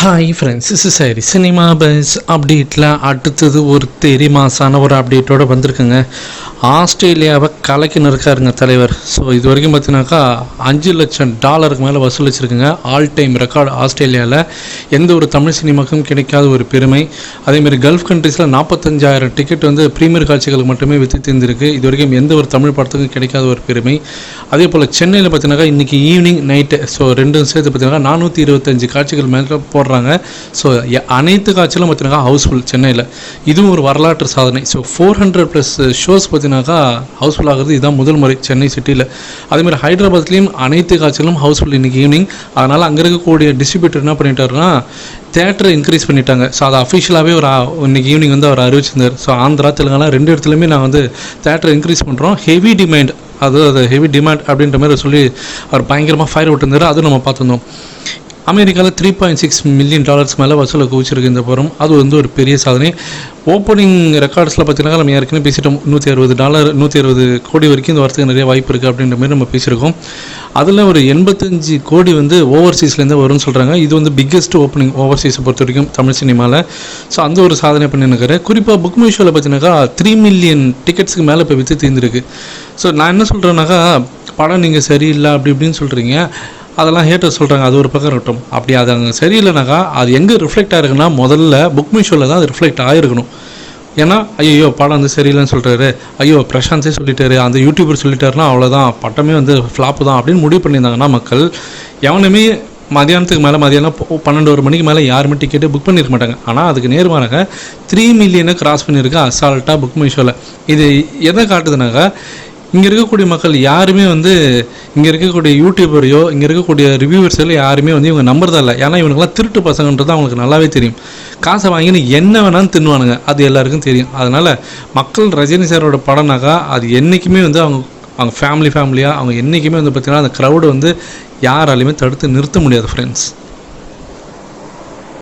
Hi friends is சரி cinema buzz அப்டேட்டில் அடுத்தது ஒரு தெரி மாசான ஒரு அப்டேட்டோட வந்திருக்குங்க. ஆஸ்திரேலியாவை கலக்கின்னு இருக்காருங்க தலைவர். ஸோ இது வரைக்கும் பார்த்தீங்கன்னாக்கா அஞ்சு லட்சம் டாலருக்கு மேலே வசூலிச்சிருக்குங்க. ஆல் டைம் ரெக்கார்டு ஆஸ்திரேலியாவில் எந்த ஒரு தமிழ் சினிமாக்கும் கிடைக்காத ஒரு பெருமை. அதேமாரி கல்ஃப் கண்ட்ரீஸில் நாற்பத்தஞ்சாயிரம் டிக்கெட் வந்து ப்ரீமியர் காட்சிகளுக்கு மட்டுமே விற்று தீர்ந்திருக்கு. இது வரைக்கும் எந்த ஒரு தமிழ் படத்துக்கும் கிடைக்காத ஒரு பெருமை. அதே போல் சென்னையில் பார்த்தீங்கன்னாக்கா இன்றைக்கி ஈவினிங் நைட்டு ஸோ ரெண்டும் சேர்த்து பார்த்தீங்கன்னா நானூற்றி இருபத்தஞ்சு காட்சிகள் மேலே போடுறாங்க. ஸோ அனைத்து காட்சிகளும் பார்த்தீங்கன்னா ஹவுஸ்ஃபுல் சென்னையில். இதுவும் ஒரு வரலாற்று சாதனை. So four hundred plus shows பார்த்தீங்கன்னாக்கா ஹவுஸ்ஃபுல் ஆகுறது இதுதான் முதல் முறை சென்னை சிட்டியில். அதேமாதிரி ஹைதராபாத்லேயும் அனைத்து காட்சிகளும் ஹவுஸ்ஃபுல் இன்றைக்கி ஈவினிங் அதனால் அங்கே இருக்கக்கூடிய டிஸ்ட்ரிபியூட்டர் என்ன பண்ணிட்டாருன்னா தேட்டரை இன்க்ரீஸ் பண்ணிட்டாங்க. ஸோ அதை அஃபிஷியலாகவே ஒரு ஆ- இன்னைக்கு ஈவினிங் வந்து அவர் அறிவிச்சிருந்தார். ஸோ ஆந்திரா தெலுங்கானா ரெண்டு இடத்துலையுமே நான் வந்து தேட்டரை இன்க்ரீஸ் பண்ணுறோம் ஹெவி டிமாண்ட் அது அது ஹெவி டிமாண்ட் அப்படின்ற மாதிரி சொல்லி அவர் பயங்கரமாக ஃபயர் விட்டுருந்தார். அதுவும் நம்ம பார்த்துருந்தோம். அமெரிக்காவில் three point six million dollars மேலே வசூலை குவிச்சிருக்கு இந்த படம். அது வந்து ஒரு பெரிய சாதனை. ஓப்பனிங் ரெக்கார்ட்ஸில் பார்த்தீங்கன்னா நம்ம ஏற்கனவே பேசிட்டோம். நூற்றி அறுபது டாலர் நூற்றி அறுபது கோடி வரைக்கும் இந்த வரத்துக்கு நிறைய வாய்ப்பு இருக்குது அப்படின்ற மாதிரி நம்ம பேசியிருக்கோம். அதில் ஒரு எண்பத்தஞ்சு கோடி வந்து ஓவர்சீஸ்லேருந்து வரும்னு சொல்கிறாங்க இது வந்து பிக்கெஸ்ட் ஓப்பனிங் ஓவர்சீஸை பொறுத்த வரைக்கும் தமிழ் சினிமாவில் ஸோ அந்த ஒரு சாதனை பண்ணிருக்காரு குறிப்பாக புக் மிஷோவில் பார்த்தீங்கன்னாக்கா த்ரீ மில்லியன் டிக்கெட்ஸ்க்கு மேலே இப்போ விற்று தீர்ந்துருக்கு. ஸோ நான் என்ன சொல்கிறேன்னாக்கா படம் நீங்கள் சரியில்லை அப்படி இப்படின்னு சொல்கிறீங்க அதெல்லாம் ஹேட்டர் சொல்கிறாங்க அது ஒரு பக்கம் இருக்கட்டும். அப்படி அது அங்கே சரியில்லைனாக்கா அது எங்கே ரிஃப்ளெக்ட் ஆகிருக்குன்னா முதல்ல புக் மீஷோவில் தான் அது ரிஃப்ளெக்ட் ஆகிருக்கணும் ஏன்னா ஐயோ படம் வந்து சரியில்லைன்னு சொல்கிறாரு ஐயோ பிரசாந்தே சொல்லிட்டாரு அந்த யூடியூபர் சொல்லிட்டாருன்னா அவ்வளோதான் பட்டமே வந்து ஃப்ளாப்பு தான் அப்படின்னு முடிவு பண்ணியிருந்தாங்கன்னா மக்கள் எவனுமே மதியானத்துக்கு மேலே மதியானம் பன்னெண்டு ஒரு மணிக்கு மேலே யாருமே டிக்கெட்டு புக் பண்ணியிருக்க மாட்டாங்க. ஆனால் அதுக்கு நேர்மாறாக த்ரீ மில்லியனை கிராஸ் பண்ணியிருக்கு அசால்ட்டாக புக் மை ஷோவில் இது எதை காட்டுதுனாக்கா இங்கே இருக்கக்கூடிய மக்கள் யாருமே வந்து இங்கே இருக்கக்கூடிய யூடியூபரையோ இங்கே இருக்கக்கூடிய ரிவ்யூவர்ஸையோ யாருமே வந்து இவங்க நம்புறதா இல்லை. ஏன்னா இவனுக்குலாம் திருட்டு பசங்கன்றது அவங்களுக்கு நல்லாவே தெரியும். காசை வாங்கின்னு என்ன வேணாலும் தின்னுவானுங்க. அது எல்லாருக்கும் தெரியும். அதனால் மக்கள் ரஜினி சாரோட படம்னாக்கா அது என்றைக்குமே வந்து அவங்க அவங்க ஃபேமிலி ஃபேமிலியாக அவங்க என்றைக்குமே வந்து பார்த்திங்கன்னா அந்த க்ரௌடு வந்து யாராலையுமே தடுத்து நிறுத்த முடியாது ஃப்ரெண்ட்ஸ்